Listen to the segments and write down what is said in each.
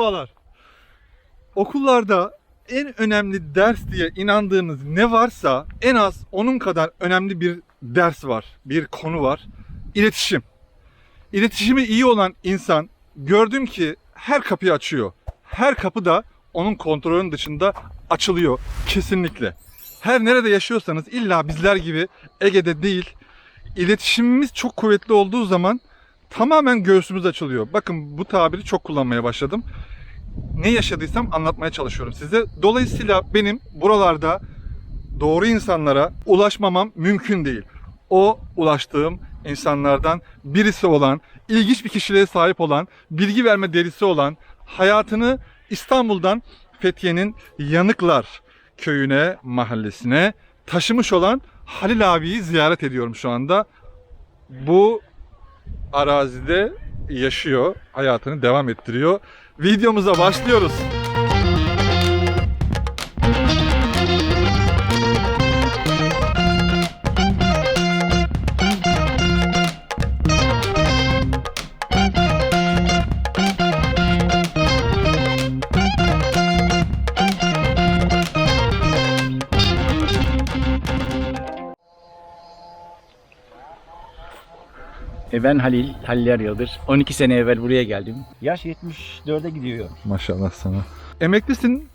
Merhabalar. Okullarda en önemli ders diye inandığınız ne varsa en az onun kadar önemli bir ders var, bir konu var. İletişim. İletişimi iyi olan insan gördüm ki her kapıyı açıyor. Her kapı da onun kontrolünün dışında açılıyor kesinlikle. Her nerede yaşıyorsanız illa bizler gibi Ege'de değil, iletişimimiz çok kuvvetli olduğu zaman tamamen göğsümüz açılıyor. Bakın bu tabiri çok kullanmaya başladım. Ne yaşadıysam anlatmaya çalışıyorum size. Dolayısıyla benim buralarda doğru insanlara ulaşmamam mümkün değil. O ulaştığım insanlardan birisi olan, ilginç bir kişiliğe sahip olan, bilgi verme derisi olan, hayatını İstanbul'dan Fethiye'nin Yanıklar köyüne, mahallesine taşımış olan Halil abiyi ziyaret ediyorum şu anda. Bu arazide yaşıyor, hayatını devam ettiriyor. Videomuza başlıyoruz. Ben Halil, Halil Er Yıldır. 12 sene evvel buraya geldim. Yaş 74'e gidiyor. Maşallah sana. Emeklisin,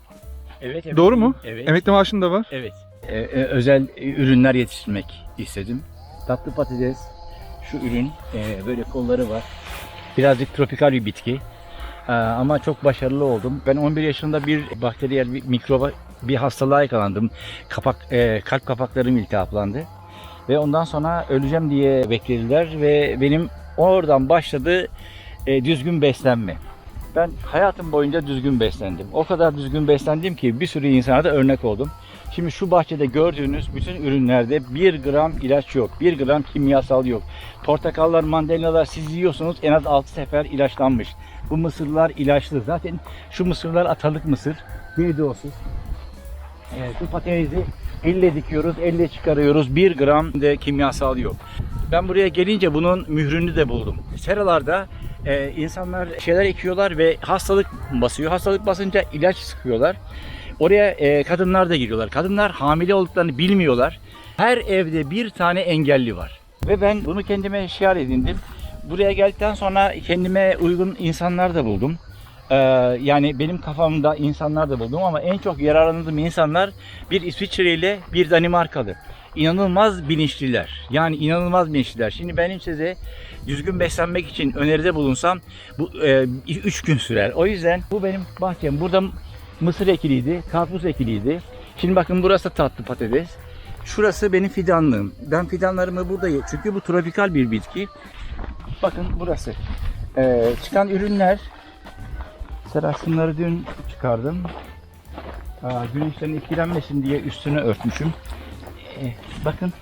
Evet, doğru mu? Evet. Emekli maaşın da var. Evet. E, e, özel e, ürünler yetiştirmek istedim. Tatlı patates, şu ürün, e, böyle kolları var. Birazcık tropikal bir bitki. E, ama çok başarılı oldum. Ben 11 yaşında bir bakteriyel bir mikroba bir hastalığa yakalandım. Kapak, e, kalp kapaklarım iltihaplandı. Ve ondan sonra öleceğim diye beklediler ve benim oradan başladı e, düzgün beslenme. Ben hayatım boyunca düzgün beslendim. O kadar düzgün beslendim ki bir sürü insana da örnek oldum. Şimdi şu bahçede gördüğünüz bütün ürünlerde 1 gram ilaç yok. 1 gram kimyasal yok. Portakallar, mandalinalar siz yiyorsunuz en az 6 sefer ilaçlanmış. Bu mısırlar ilaçlı. Zaten şu mısırlar atalık mısır. Geridoğsuz. Evet, bu patatesi elle dikiyoruz, elle çıkarıyoruz. 1 gram de kimyasal yok. Ben buraya gelince bunun mührünü de buldum. Seralarda e, insanlar şeyler ekiyorlar ve hastalık basıyor. Hastalık basınca ilaç sıkıyorlar. Oraya e, kadınlar da giriyorlar. Kadınlar hamile olduklarını bilmiyorlar. Her evde bir tane engelli var. Ve ben bunu kendime şiar edindim. Buraya geldikten sonra kendime uygun insanlar da buldum. Ee, yani benim kafamda insanlar da buldum ama en çok yararlandığım insanlar bir İsviçre ile bir Danimarkalı. İnanılmaz bilinçliler. Yani inanılmaz bilinçliler. Şimdi benim size düzgün beslenmek için öneride bulunsam bu 3 gün sürer. O yüzden bu benim bahçem. Burada mısır ekiliydi, karpuz ekiliydi. Şimdi bakın burası tatlı patates. Şurası benim fidanlığım. Ben fidanlarımı burada çünkü bu tropikal bir bitki. Bakın burası. Ee, çıkan ürünler Mesela şunları dün çıkardım. Aa, güneşten etkilenmesin diye üstüne örtmüşüm. Ee, bakın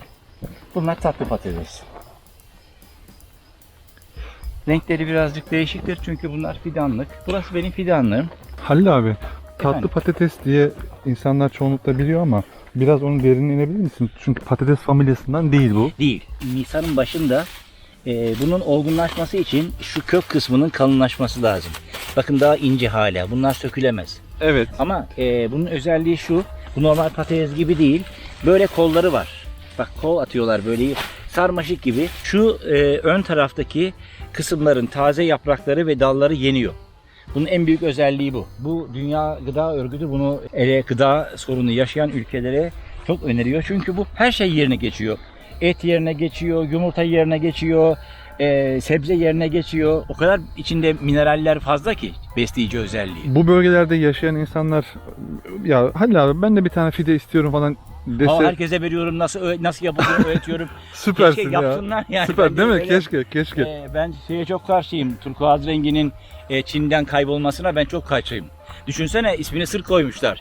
bunlar tatlı patates. Renkleri birazcık değişiktir çünkü bunlar fidanlık. Burası benim fidanlığım. Halil abi, tatlı Efendim? patates diye insanlar çoğunlukla biliyor ama biraz onun derinine inebilir misin? Çünkü patates familyasından değil bu. Değil. Nisan'ın başında e, bunun olgunlaşması için şu kök kısmının kalınlaşması lazım. Bakın daha ince hala. Bunlar sökülemez. Evet. Ama e, bunun özelliği şu. Bu normal patates gibi değil. Böyle kolları var. Bak kol atıyorlar böyle sarmaşık gibi. Şu e, ön taraftaki kısımların taze yaprakları ve dalları yeniyor. Bunun en büyük özelliği bu. Bu Dünya Gıda Örgütü bunu ele gıda sorunu yaşayan ülkelere çok öneriyor. Çünkü bu her şey yerine geçiyor. Et yerine geçiyor, yumurta yerine geçiyor, e, sebze yerine geçiyor. O kadar içinde mineraller fazla ki besleyici özelliği. Bu bölgelerde yaşayan insanlar ya Halil abi ben de bir tane fide istiyorum falan dese Aa, herkese veriyorum nasıl nasıl yapıldığını öğretiyorum. süpersin Keşke ya. yapsınlar yani. Süper Ben değil de mi? böyle- Keşke, keşke. Ee, ben şeye çok karşıyım. Turkuaz renginin e, Çin'den kaybolmasına ben çok karşıyım. Düşünsene ismini sır koymuşlar.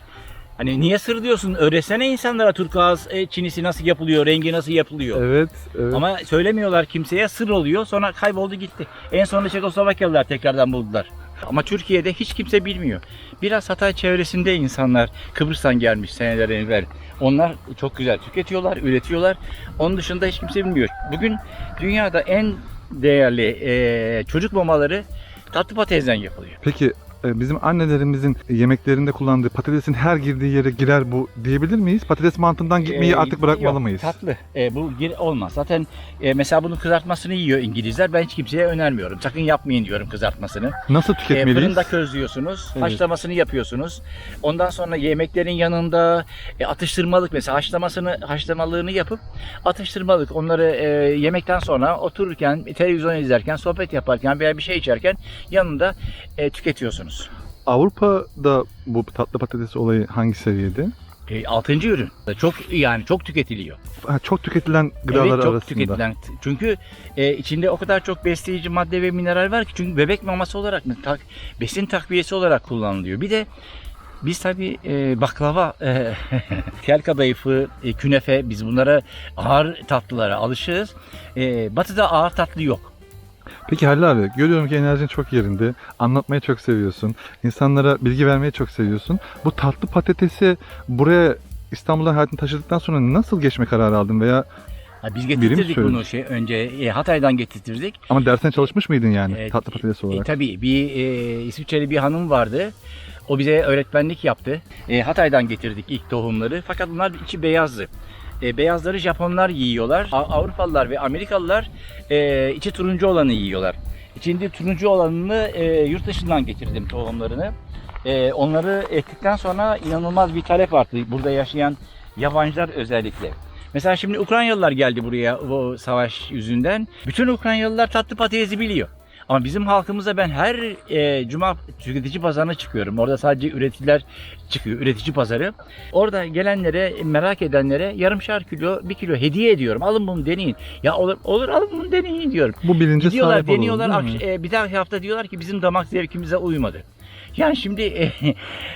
Hani niye sır diyorsun? Öğretsene insanlara turkuaz e, çinisi nasıl yapılıyor, rengi nasıl yapılıyor. Evet, evet. Ama söylemiyorlar kimseye sır oluyor sonra kayboldu gitti. En sonunda Çekoslovakyalılar tekrardan buldular. Ama Türkiye'de hiç kimse bilmiyor. Biraz Hatay çevresinde insanlar Kıbrıs'tan gelmiş seneler evvel. Onlar çok güzel tüketiyorlar, üretiyorlar. Onun dışında hiç kimse bilmiyor. Bugün dünyada en değerli eee, çocuk mamaları tatlı patatesden yapılıyor. Peki e, bizim annelerimizin yemeklerinde kullandığı patatesin her girdiği yere girer bu diyebilir miyiz? Patates mantığından gitmeyi Ee, artık bırakmalı yok, mıyız? Tatlı. Ee, bu gir olmaz. Zaten e, mesela bunun kızartmasını yiyor İngilizler. Ben hiç kimseye önermiyorum. Sakın yapmayın diyorum kızartmasını. Nasıl E, tüketmeliyiz? fırında közlüyorsunuz. Evet. Haşlamasını yapıyorsunuz. Ondan sonra yemeklerin yanında e, atıştırmalık mesela haşlamasını haşlamalığını yapıp atıştırmalık onları e, yemekten sonra otururken televizyon izlerken sohbet yaparken veya bir şey içerken yanında e, tüketiyorsunuz. Avrupa'da bu tatlı patates olayı hangi seviyede? E, altıncı ürün. Çok yani çok tüketiliyor. Ha, çok tüketilen gıdalar evet, çok arasında. tüketilen. Çünkü e, içinde o kadar çok besleyici madde ve mineral var ki çünkü bebek maması olarak tak, besin takviyesi olarak kullanılıyor. Bir de biz tabi baklava, e, tel kadayıfı, e, künefe biz bunlara ağır tatlılara alışığız. E, batı'da ağır tatlı yok. Peki Halil abi görüyorum ki enerjin çok yerinde. Anlatmayı çok seviyorsun. İnsanlara bilgi vermeyi çok seviyorsun. Bu tatlı patatesi buraya İstanbul'a hayatını taşıdıktan sonra nasıl geçme kararı aldın veya Ha, biz getirtirdik bunu şey önce e, Hatay'dan getirtirdik. ama dersine çalışmış mıydın yani E, tatlı patates E, olarak? tabii bir e, İsviçreli bir hanım vardı. O bize öğretmenlik yaptı. E, Hatay'dan getirdik ilk tohumları. Fakat bunlar içi beyazdı. E, beyazları Japonlar yiyorlar. A- Avrupalılar ve Amerikalılar e, içi turuncu olanı yiyorlar. İçinde turuncu olanını e, yurt dışından getirdim tohumlarını. E, onları ektikten sonra inanılmaz bir talep arttı. Burada yaşayan yabancılar özellikle. Mesela şimdi Ukraynalılar geldi buraya bu savaş yüzünden. Bütün Ukraynalılar tatlı patatesi biliyor. Ama bizim halkımıza ben her e, cuma tüketici pazarına çıkıyorum. Orada sadece üreticiler çıkıyor, üretici pazarı. Orada gelenlere, merak edenlere yarımşar kilo, bir kilo hediye ediyorum. Alın bunu deneyin. Ya olur, olur alın bunu deneyin diyorum. Bu bilince Gidiyorlar, sahip deniyorlar. mi? akş- e, bir dahaki hafta diyorlar ki bizim damak zevkimize uymadı. Yani şimdi e,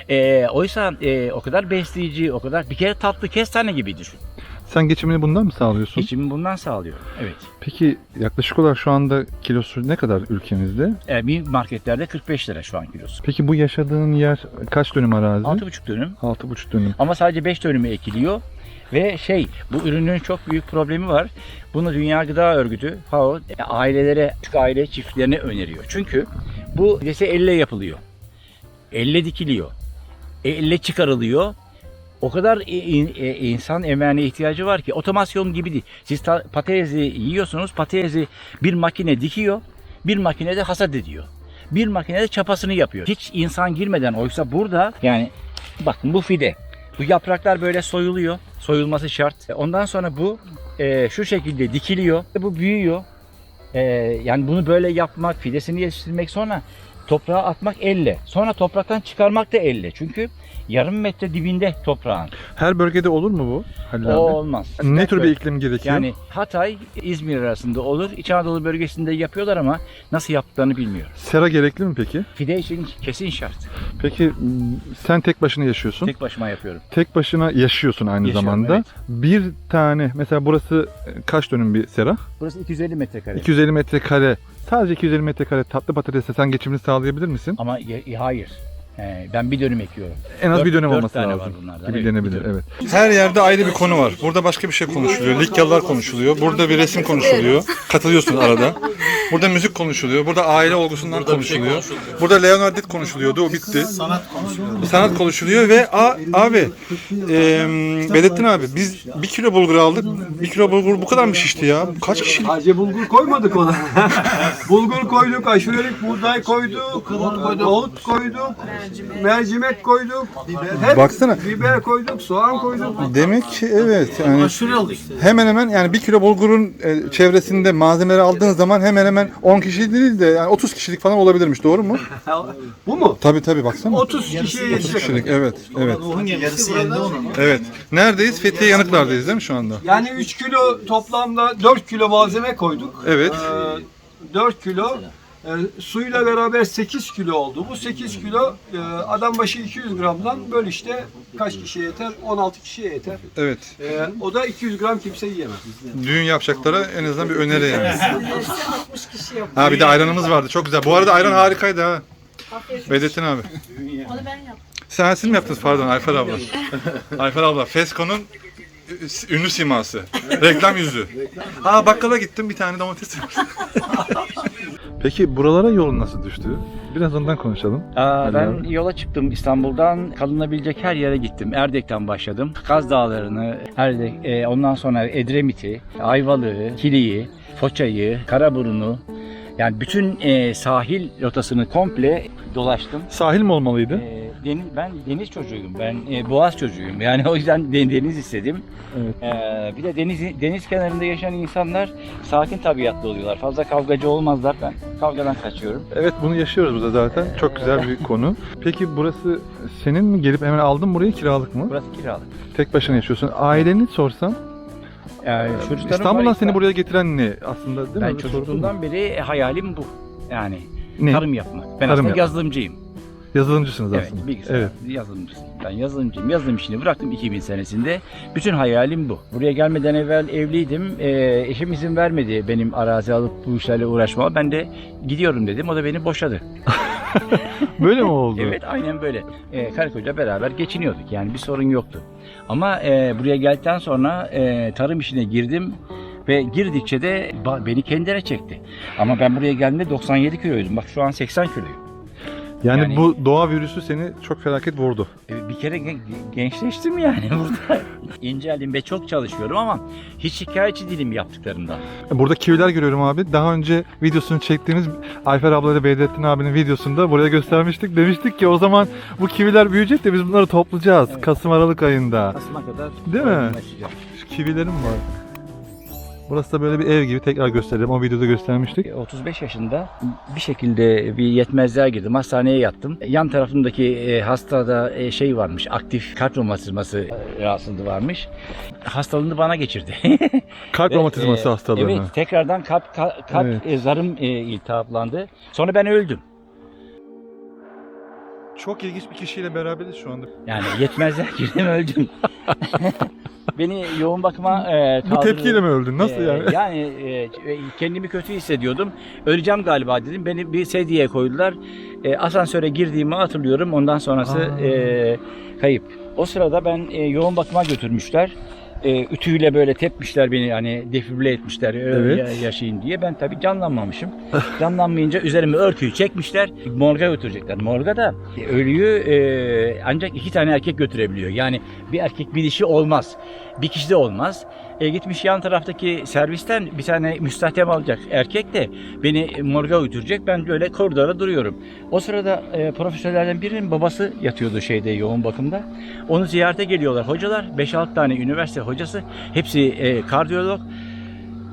e, oysa e, o kadar besleyici, o kadar bir kere tatlı kestane gibi düşün. Sen geçimini bundan mı sağlıyorsun? Geçimimi bundan sağlıyor. Evet. Peki yaklaşık olarak şu anda kilosu ne kadar ülkemizde? E, bir marketlerde 45 lira şu an kilosu. Peki bu yaşadığın yer kaç dönüm arazi? 6,5 dönüm. 6,5 dönüm. Ama sadece 5 dönümü ekiliyor. Ve şey bu ürünün çok büyük problemi var. Bunu Dünya Gıda Örgütü FAO e, ailelere, küçük aile çiftlerine öneriyor. Çünkü bu dese elle yapılıyor. Elle dikiliyor. Elle çıkarılıyor. O kadar in- e, insan emeğine ihtiyacı var ki otomasyon gibi değil. Siz ta- patatesi yiyorsunuz. Patatesi bir makine dikiyor. Bir makine de hasat ediyor. Bir makine de çapasını yapıyor. Hiç insan girmeden oysa burada yani bakın bu fide. Bu yapraklar böyle soyuluyor. Soyulması şart. Ondan sonra bu e, şu şekilde dikiliyor. Bu büyüyor. E, yani bunu böyle yapmak, fidesini yetiştirmek sonra toprağa atmak elle. Sonra topraktan çıkarmak da elle. Çünkü yarım metre dibinde toprağın. Her bölgede olur mu bu Halil O abi? olmaz. Ne tür bir iklim gerekiyor? Yani Hatay, İzmir arasında olur. İç Anadolu bölgesinde yapıyorlar ama nasıl yaptıklarını bilmiyorum. Sera gerekli mi peki? Fide için kesin şart. Peki sen tek başına yaşıyorsun. Tek, Tek başıma yapıyorum. başına yaşıyorsun aynı Yaşıyorum, zamanda. evet. Bir tane mesela burası e, kaç dönüm bir sera? Burası 250 metrekare. 250 metrekare. Sadece 250 metrekare tatlı patatesle sen geçimini sağlayabilir misin? Ama ye- hayır. Ee, ben bir dönüm ekiyorum. En az Dört- bir dönem dört olması tane lazım. Gibi Evet, denebilir evet. Her yerde ayrı bir konu var. Burada başka bir şey konuşuluyor. Likyalılar konuşuluyor. Burada bir resim konuşuluyor. Katılıyorsunuz arada. Burada müzik konuşuluyor. Burada aile olgusundan konuşuluyor. Burada Leonardo konuşuluyordu. O bitti. Sanat konuşuluyor. Sanat konuşuluyor ve a, abi e, Bedettin abi biz bir kilo bulgur aldık. Bir kilo bulgur bu kadar mı şişti ya? Kaç kişi? Sadece bulgur koymadık ona. bulgur koyduk, aşurelik buğday koyduk, nohut koyduk, mercimek koyduk, hep Baksana. biber koyduk, soğan koyduk. Demek ki evet yani hemen hemen yani bir kilo bulgurun e, çevresinde malzemeleri aldığınız zaman hemen hemen 10 kişi değil de yani 30 kişilik falan olabilirmiş doğru mu? Bu mu? Tabii tabii baksana. 30 kişiye 30 yetecek. kişilik evet evet. Evet. Neredeyiz? Fethiye Yanıklar'dayız değil mi şu anda? Yani 3 kilo toplamda 4 kilo malzeme koyduk. Evet. Ee, 4 kilo e, suyla beraber 8 kilo oldu. Bu 8 kilo e, adam başı 200 gramdan böl işte kaç kişiye yeter? 16 kişiye yeter. Evet. E, o da 200 gram kimse yiyemez. Düğün yapacaklara en azından bir öneri yani. Ha bir de ayranımız vardı. Çok güzel. Bu arada ayran harikaydı ha. Bedettin abi. Onu ben yaptım. Sen siz mi yaptınız pardon Ayfer abla? Ayfer abla Fesko'nun ünlü siması. Reklam yüzü. Aa bakkala gittim bir tane domates. Peki buralara yolun nasıl düştü? Biraz ondan konuşalım. Aa, Hadi ben abi. yola çıktım İstanbul'dan kalınabilecek her yere gittim. Erdek'ten başladım. Kaz Dağları'nı, Erdek, e, ondan sonra Edremit'i, Ayvalık'ı, Kili'yi, Foça'yı, Karaburun'u yani bütün e, sahil rotasını komple dolaştım. Sahil mi olmalıydı? E, deniz, ben deniz çocuğuyum. Ben e, boğaz çocuğuyum. Yani o yüzden de- deniz istedim. Evet. E, bir de deniz deniz kenarında yaşayan insanlar sakin tabiatlı oluyorlar. Fazla kavgacı olmazlar. Ben kavgadan kaçıyorum. Evet bunu yaşıyoruz burada zaten. Çok güzel bir konu. Peki burası senin mi? Gelip hemen aldın burayı kiralık mı? Burası kiralık. Tek başına yaşıyorsun. Aileni sorsam Yani çocuklarım İstanbul'dan var, seni buraya getiren ne aslında değil mi? Ben çocukluğumdan beri hayalim bu. Yani ne? tarım yapmak. Ben Tarım aslında yapmak. yazılımcıyım. Yazılımcısınız Evet, aslında. bilgisayar Evet. yazılımcısıyım. Ben yazılımcıyım. Yazılım işini bıraktım 2000 senesinde. Bütün hayalim bu. Buraya gelmeden evvel evliydim. Ee, eşim izin vermedi benim arazi alıp bu işlerle uğraşmama. Ben de gidiyorum dedim. O da beni boşadı. Böyle mi oldu? Evet aynen böyle. Ee, karı koca beraber geçiniyorduk. Yani bir sorun yoktu. Ama e, buraya geldikten sonra e, tarım işine girdim ve girdikçe de beni kendine çekti. Ama ben buraya geldiğimde 97 kiloydum. Bak şu an 80 kiloyum. Yani, Yani- bu doğa virüsü seni çok felaket vurdu. E, Bir kere gen- gençleştim yani burada. İnceldim ve çok çalışıyorum ama hiç şikayetçi değilim yaptıklarımdan. Burada kiviler görüyorum abi. Daha önce videosunu çektiğimiz Ayfer abla ile Bedrettin abinin videosunda buraya göstermiştik. Demiştik ki o zaman bu kiviler büyüyecek de biz bunları toplayacağız. Evet. Kasım Aralık ayında. Kasım'a kadar Değil mi? kivilerim var. Burası da böyle bir ev gibi tekrar gösterelim. O videoda göstermiştik. E, 35 yaşında bir şekilde bir yetmezliğe girdim. Hastaneye yattım. Yan tarafımdaki e, hastada e, şey varmış. Aktif kalp romatizması e, rahatsızlığı varmış. Hastalığını bana geçirdi. Kalp romatizması hastalığını. Evet, tekrardan kalp ka- kalp Evet. zarım iltihaplandı. Sonra ben öldüm. Çok ilginç bir kişiyle beraberiz şu anda. Yani yetmezler girdim öldüm. Beni yoğun bakıma e, Bu kaldırdı. tepkiyle mi öldün? Nasıl Ee, yani? Yani e, kendimi kötü hissediyordum. Öleceğim galiba dedim. Beni bir sedyeye koydular. E, asansöre girdiğimi hatırlıyorum. Ondan sonrası Aa. e, kayıp. O sırada ben e, yoğun bakıma götürmüşler. E, ütüyle böyle tepmişler beni hani defibrile etmişler Evet. ya- yaşayın diye. Ben tabii canlanmamışım. Canlanmayınca üzerime örtüyü çekmişler. Morga götürecekler. Morga da e, ölüyü e, ancak iki tane erkek götürebiliyor. Yani bir erkek bir dişi olmaz. Bir kişi de olmaz. E, gitmiş yan taraftaki servisten bir tane müstahdem alacak erkek de beni morga götürecek. Ben böyle koridora duruyorum. O sırada e, profesörlerden birinin babası yatıyordu şeyde yoğun bakımda. Onu ziyarete geliyorlar hocalar. 5-6 tane üniversite hocası. Hepsi e, kardiyolog.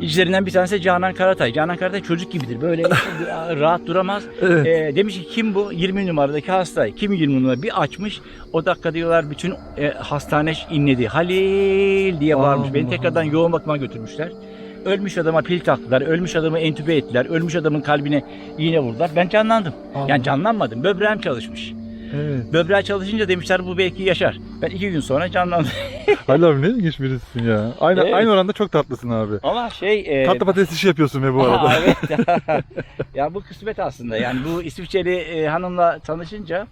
İçlerinden bir tanesi Canan Karatay. Canan Karatay çocuk gibidir. Böyle rahat duramaz. Evet. E, demiş ki kim bu? 20 numaradaki hasta. Kim 20 numara? Bir açmış. O dakika diyorlar bütün e, hastane inledi. Halil diye bağırmış. Beni Allah tekrardan yoğun bakıma götürmüşler. Ölmüş adama pil taktılar. Ölmüş adamı entübe ettiler. Ölmüş adamın kalbine iğne vurdular. Ben canlandım. Yani canlanmadım. Böbreğim çalışmış. Evet. Böbreği çalışınca demişler bu belki yaşar. Ben iki gün sonra canlandım. Halil abi ne ilginç birisin ya. Aynı, Evet. aynı oranda çok tatlısın abi. Ama şey... e, Tatlı patates işi yapıyorsun be bu arada. Aa, evet. ya bu kısmet aslında. Yani bu İsviçreli e, hanımla tanışınca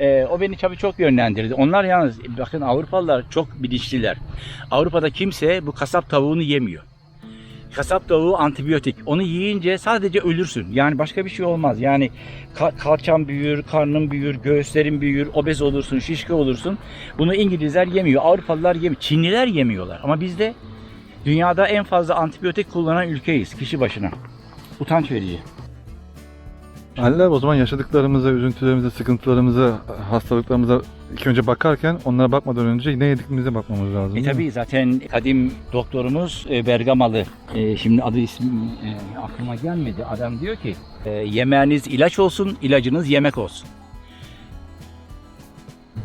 e, o beni tabii çok yönlendirdi. Onlar yalnız bakın Avrupalılar çok bilinçliler. Avrupa'da kimse bu kasap tavuğunu yemiyor. Kasap tavuğu antibiyotik. Onu yiyince sadece ölürsün. Yani başka bir şey olmaz. Yani ka- kalçan büyür, karnın büyür, göğüslerin büyür, obez olursun, şişko olursun. Bunu İngilizler yemiyor, Avrupalılar yemiyor, Çinliler yemiyorlar. Ama bizde dünyada en fazla antibiyotik kullanan ülkeyiz kişi başına. Utanç verici. Abi o zaman yaşadıklarımıza, üzüntülerimize, sıkıntılarımıza, hastalıklarımıza ilk önce bakarken onlara bakmadan önce ne yediklerimize bakmamız lazım. E değil mi? tabii zaten kadim doktorumuz e, Bergamalı. E, şimdi adı ismi e, aklıma gelmedi. Adam diyor ki e, yemeğiniz ilaç olsun, ilacınız yemek olsun.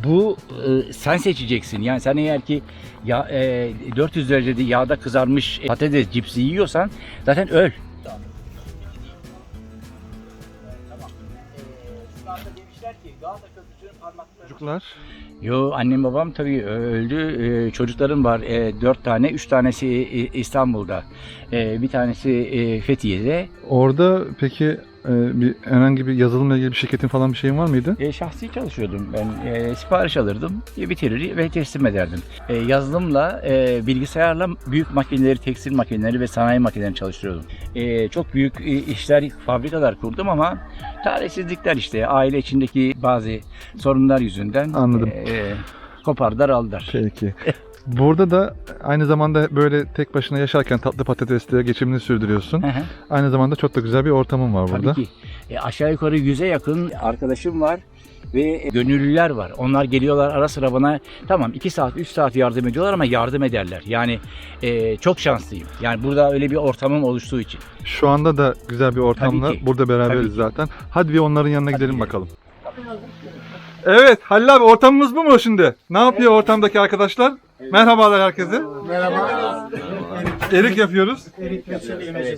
Bu e, sen seçeceksin. Yani sen eğer ki ya, e, 400 derecede yağda kızarmış patates cipsi yiyorsan zaten öl. Çocuklar Yo annem babam tabii öldü. Ee, çocuklarım var. Ee, dört tane. Üç tanesi e, İstanbul'da. Ee, bir tanesi e, Fethiye'de. orada peki e, bir herhangi bir yazılımla ilgili bir şirketin falan bir şeyin var mıydı? E, şahsi çalışıyordum ben. E, sipariş alırdım, e, bitirir ve teslim ederdim. E, yazılımla, e, bilgisayarla büyük makineleri, tekstil makineleri ve sanayi makinelerini çalıştırıyordum. E, çok büyük e, işler, fabrikalar kurdum ama talihsizlikler işte aile içindeki bazı sorunlar yüzünden Anladım. e, kopardılar aldılar. Peki. Burada da aynı zamanda böyle tek başına yaşarken tatlı patatesle geçimini sürdürüyorsun. Hı hı. Aynı zamanda çok da güzel bir ortamın var burada. Tabii ki. E, aşağı yukarı yüze yakın arkadaşım var ve gönüllüler var. Onlar geliyorlar ara sıra bana tamam 2 saat 3 saat yardım ediyorlar ama yardım ederler. Yani e, çok şanslıyım. Yani burada öyle bir ortamım oluştuğu için. Şu anda da güzel bir ortamla Tabii ki. burada beraberiz Tabii ki. zaten. Hadi bir onların yanına Hadi gidelim gidelim. bakalım. Evet Halil abi ortamımız bu mu şimdi? Ne yapıyor ortamdaki arkadaşlar? Merhabalar herkese. Merhaba. Erik yapıyoruz.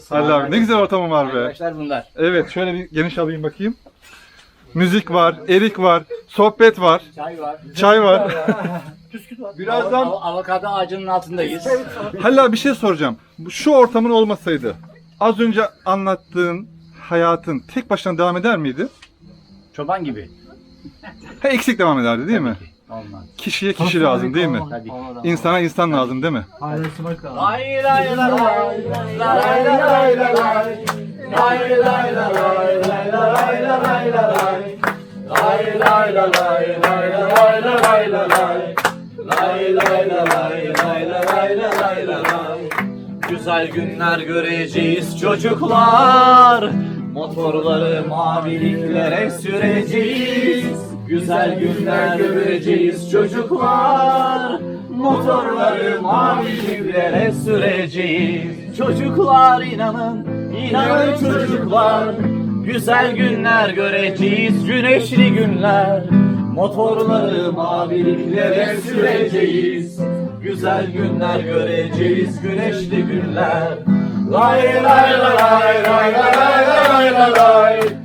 Halil abi ne güzel ortamım var be. Arkadaşlar bunlar. Evet şöyle bir geniş alayım bakayım. Müzik var, erik var, sohbet var, Çay var. çay var. Birazdan avokado ağacının altındayız. Halil abi bir şey soracağım. Bu- Şu ortamın olmasaydı az önce anlattığın hayatın tek başına devam eder miydi? Çoban gibi. Ha, eksik devam ederdi değil mi? Olmaz. Kişiye kişi lazım değil mi? Tabii. İnsana insan lazım değil mi? Ayrılmak lazım. Lay lay lay lay lay lay lay lay Lay lay lay lay lay lay lay lay Lay lay lay lay lay lay lay lay Lay lay lay lay lay lay lay Güzel günler göreceğiz çocuklar Motorları maviliklere süreceğiz Güzel günler göreceğiz çocuklar. Motorları maviliklere süreceğiz. Çocuklar inanın, inanın çocuklar. Güzel günler göreceğiz, güneşli günler. Motorları maviliklere süreceğiz. Güzel günler göreceğiz, güneşli günler. Lay lay la lay lay la lay la lay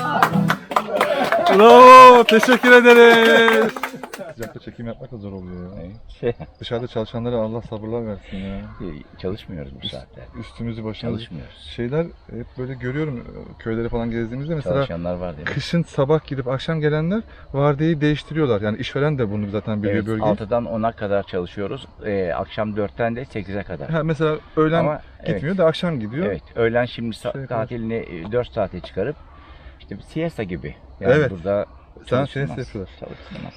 Bravo, teşekkür ederiz. Sıcakta çekim yapmak da zor oluyor ya. Şey, Dışarıda çalışanlara Allah sabırlar versin ya. çalışmıyoruz bu saatte. Üstümüzü başımızı. Çalışmıyoruz. Şeyler hep böyle görüyorum köyleri falan gezdiğimizde mesela Çalışanlar var değil mi? kışın sabah gidip akşam gelenler vardiyeyi değiştiriyorlar. Yani işveren de bunu zaten biliyor Evet, bölgeyi. 6'dan 10'a kadar çalışıyoruz. Ee, akşam 4'ten de 8'e kadar. Ha, mesela öğlen Ama gitmiyor evet, da akşam gidiyor. evet, öğlen şimdi sa- Şey tatilini e, 4 saate çıkarıp işte bir siesta gibi. Yani Evet. burada Sen siesta yapıyorlar.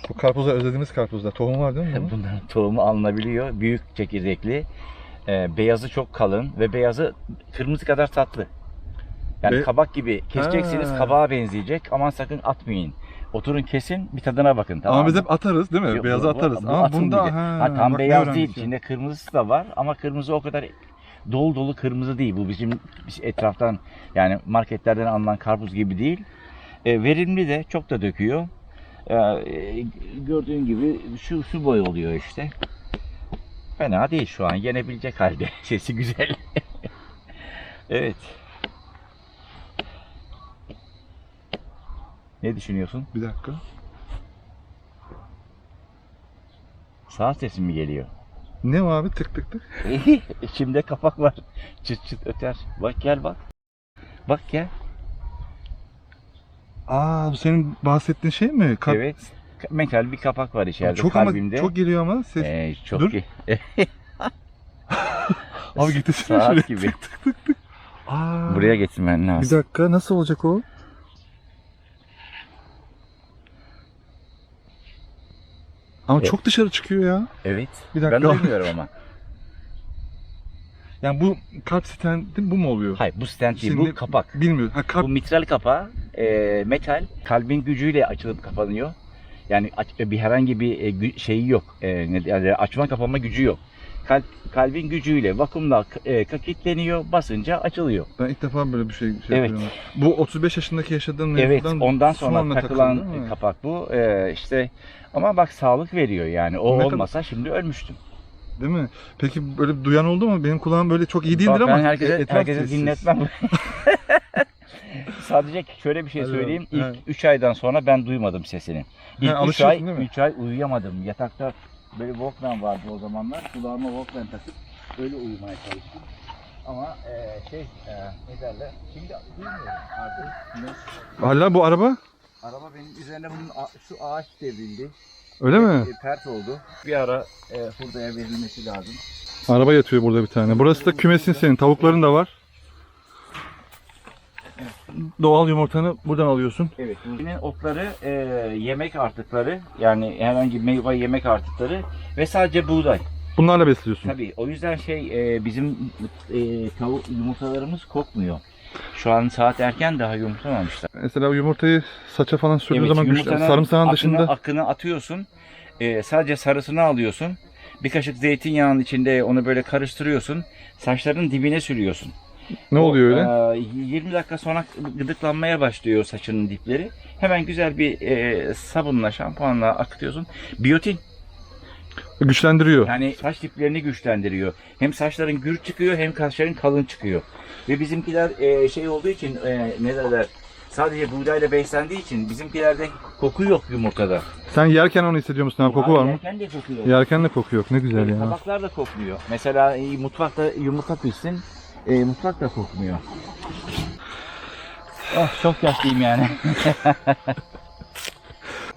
Bu karpuzlar özlediğimiz karpuzlar. Tohum var değil mi bunun? Bunların tohumu alınabiliyor. Büyük çekirdekli. Ee, beyazı çok kalın ve beyazı kırmızı kadar tatlı. Yani Be- kabak gibi keseceksiniz Ha. kabağa benzeyecek. Aman sakın atmayın. Oturun kesin bir tadına bakın tamam Ama biz mı? hep atarız değil mi? Yok, Beyazı bu- atarız. bu Ama bunda ha, Ha, tam bak ne beyaz değil. öğrenmişim. İçinde kırmızısı da var ama kırmızı o kadar dolu dolu kırmızı değil. Bu bizim biz etraftan yani marketlerden alınan karpuz gibi değil. E, verimli de çok da döküyor. E, gördüğün gibi şu şu boy oluyor işte. Fena değil şu an. Yenebilecek halde. Sesi güzel. evet. Ne düşünüyorsun? Bir dakika. Saat sesi mi geliyor? Ne o abi tık tık tık. İçimde kapak var. Çıt çıt öter. Bak gel bak. Bak gel. Aa bu senin bahsettiğin şey mi? Kap- Evet. Metal bir kapak var içeride Çok kalbimde. ama çok geliyor ama ses. Ee, çok Dur. iyi. Abi getirsene Saat şuraya. gibi. Aa, Buraya getirmen Bir lazım. dakika nasıl olacak o? Ama Evet. çok dışarı çıkıyor ya. Evet. Bir Ben dakika. duymuyorum ama. Yani bu kalp stenti bu mu oluyor? Hayır bu stent değil. Şimdi- Bu kapak. Bilmiyorum. Ha kalp Bu mitral kapağı e, metal kalbin gücüyle açılıp kapanıyor. Yani aç- bir herhangi bir e, şeyi yok. E, yani açma kapama gücü yok. Kalp kalbin gücüyle vakumla e, kilitleniyor, basınca açılıyor. ben ilk defa böyle bir şey, şey Evet. yapıyorum. Bu 35 yaşındaki yaşadığın Evet, ondan sonra takılan takıldı, kapak bu. Ee, işte ama bak sağlık veriyor yani. O kadar- olmasa şimdi ölmüştüm. Değil mi? Peki böyle duyan oldu mu? Benim kulağım böyle çok iyi değildir Bak ama ben herkese herkese dinletmem. Sadece şöyle bir şey söyleyeyim. İlk Evet. 3 aydan sonra ben duymadım sesini. İlk 3 alışıyorsun ay, değil mi? 3 ay uyuyamadım. Yatakta böyle Walkman vardı o zamanlar. Kulağıma Walkman takıp öyle uyumaya çalıştım. Ama e, şey e, ne derler? Şimdi duymuyorum artık. Hala bu araba Araba benim üzerine bunun şu ağaç devrildi. öyle mi? E, pert oldu. Bir ara e, hurdaya verilmesi lazım. Araba yatıyor burada bir tane. Burası da kümesin senin. Tavukların da var. Doğal yumurtanı buradan alıyorsun. Evet. Bunun otları e, yemek artıkları yani herhangi bir meyve yemek artıkları ve sadece buğday. Bunlarla besliyorsun. Tabii o yüzden şey e, bizim e, tavuk yumurtalarımız kokmuyor. Şu an saat erken daha yumurtlamamışlar. Mesela yumurtayı saça falan sürdüğün Evet, zaman yumurtanın Sarımsağın akını- dışında akını atıyorsun. E, sadece sarısını alıyorsun. Bir kaşık zeytinyağının içinde onu böyle karıştırıyorsun. Saçların dibine sürüyorsun. Ne oluyor öyle? O, e, 20 dakika sonra gıdıklanmaya başlıyor saçının dipleri. Hemen güzel bir e, sabunla, şampuanla akıtıyorsun. Biyotin. Güçlendiriyor. Yani saç diplerini güçlendiriyor. Hem saçların gür çıkıyor hem saçların kalın çıkıyor. Ve bizimkiler e, şey olduğu için e, ne derler sadece buğdayla beslendiği için bizimkilerde koku yok yumurtada. Sen yerken onu hissediyor musun abi? Koku var mı? Yerken de koku yok. Yerken de koku yok. Ne güzel Böyle ya. Tabaklar da kokmuyor. Mesela e, mutfakta yumurta pişsin e, mutfak da kokmuyor. Oh, çok yaşlıyım yani.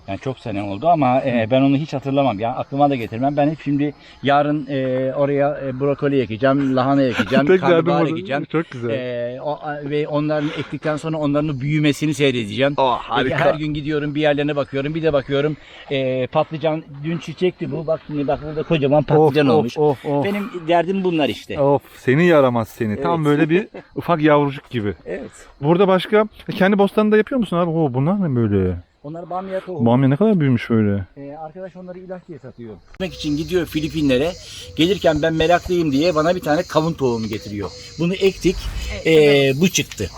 Yani çok sene oldu ama e, ben onu hiç hatırlamam. Ya aklıma da getirmem. Ben hep şimdi yarın e, oraya e, brokoli ekeceğim, lahana ekeceğim, karnabahar ekeceğim. Çok güzel. E, o, ve onların ektikten sonra onların büyümesini seyredeceğim. oh, Peki Her gün gidiyorum bir yerlerine bakıyorum. Bir de bakıyorum e, patlıcan dün çiçekti bu. Bak şimdi bak burada kocaman patlıcan of, olmuş. Of of Benim derdim bunlar işte. Of seni yaramaz seni. Tam Evet. böyle bir ufak yavrucuk gibi. Evet. Burada başka e, kendi bostanında yapıyor musun abi? Oo, bunlar ne böyle? Onlar bamya tohumu. Bamya ne kadar büyümüş böyle. Ee, arkadaş onları ilaç diye satıyor. Gitmek için gidiyor Filipinlere. Gelirken ben meraklıyım diye bana bir tane kavun tohumu getiriyor. Bunu ektik. ee, bu çıktı.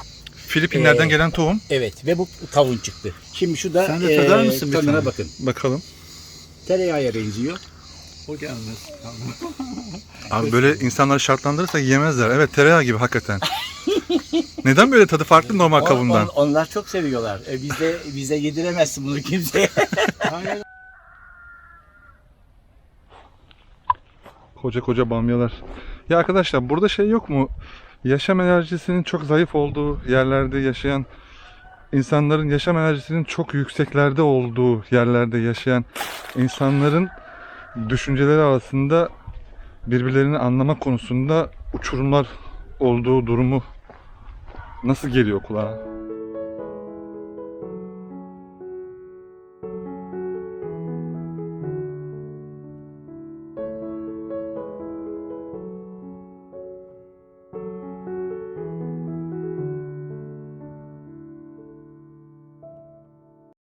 Filipinlerden Ee, gelen tohum. Evet ve bu kavun çıktı. Şimdi şu da Sen de tadar mısın bir tadına tane? bakın. Bakalım. Tereyağıya benziyor. O gelmez. Abi böyle insanları şartlandırırsak yemezler. Evet tereyağı gibi hakikaten. Neden böyle tadı farklı normal kavundan? on- onlar çok seviyorlar. E, bizde bize yediremezsin bunu kimseye. Koca koca bamyalar. Ya arkadaşlar burada şey yok mu? Yaşam enerjisinin çok zayıf olduğu yerlerde yaşayan insanların yaşam enerjisinin çok yükseklerde olduğu yerlerde yaşayan insanların düşünceleri arasında birbirlerini anlama konusunda uçurumlar olduğu durumu nasıl geliyor kulağa?